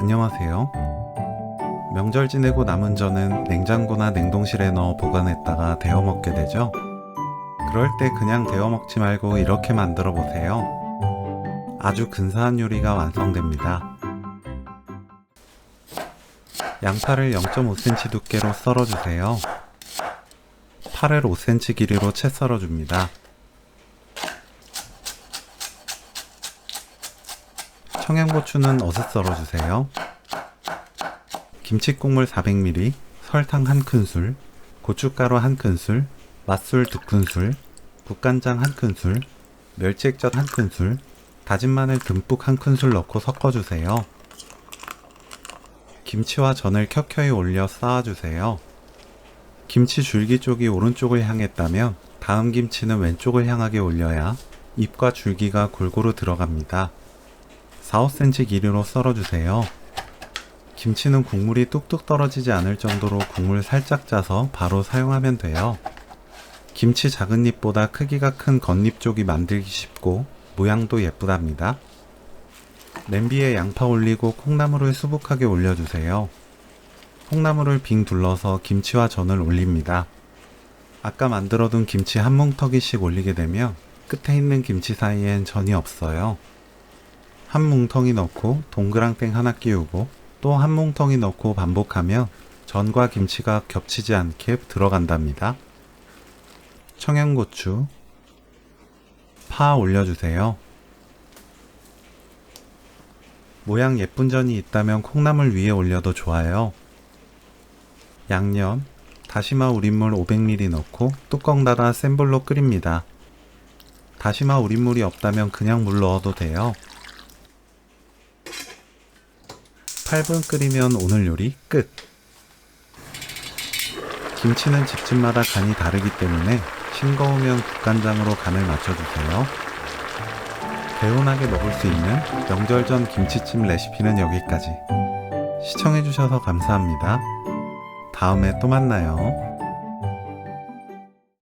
안녕하세요. 명절 지내고 남은 전은 냉장고나 냉동실에 넣어 보관했다가 데워 먹게 되죠. 그럴 때 그냥 데워 먹지 말고 이렇게 만들어 보세요. 아주 근사한 요리가 완성됩니다. 양파를 0.5cm 두께로 썰어주세요. 파를 5cm 길이로 채 썰어줍니다. 청양고추는 어슷 썰어주세요. 김치국물 400ml, 설탕 1큰술, 고춧가루 1큰술, 맛술 2큰술, 국간장 1큰술, 멸치액젓 1큰술, 다진 마늘 듬뿍 1큰술 넣고 섞어주세요. 김치와 전을 켜켜이 올려 쌓아주세요. 김치 줄기 쪽이 오른쪽을 향했다면 다음 김치는 왼쪽을 향하게 올려야 잎과 줄기가 골고루 들어갑니다. 4, 5cm 길이로 썰어주세요. 김치는 국물이 뚝뚝 떨어지지 않을 정도로 국물 살짝 짜서 바로 사용하면 돼요. 김치 작은 잎보다 크기가 큰 겉잎 쪽이 만들기 쉽고 모양도 예쁘답니다. 냄비에 양파 올리고 콩나물을 수북하게 올려주세요. 콩나물을 빙 둘러서 김치와 전을 올립니다. 아까 만들어둔 김치 한 뭉텅이씩 올리게 되면 끝에 있는 김치 사이엔 전이 없어요. 한 뭉텅이 넣고 동그랑땡 하나 끼우고 또 한 뭉텅이 넣고 반복하면 전과 김치가 겹치지 않게 들어간답니다. 청양고추, 파 올려주세요. 모양 예쁜 전이 있다면 콩나물 위에 올려도 좋아요. 양념, 다시마 우린물 500ml 넣고 뚜껑 닫아 센 불로 끓입니다. 다시마 우린물이 없다면 그냥 물 넣어도 돼요. 8분 끓이면 오늘 요리 끝. 김치는 집집마다 간이 다르기 때문에 싱거우면 국간장으로 간을 맞춰주세요. 개운하게 먹을 수 있는 명절 전 김치찜 레시피는 여기까지. 시청해주셔서 감사합니다. 다음에 또 만나요.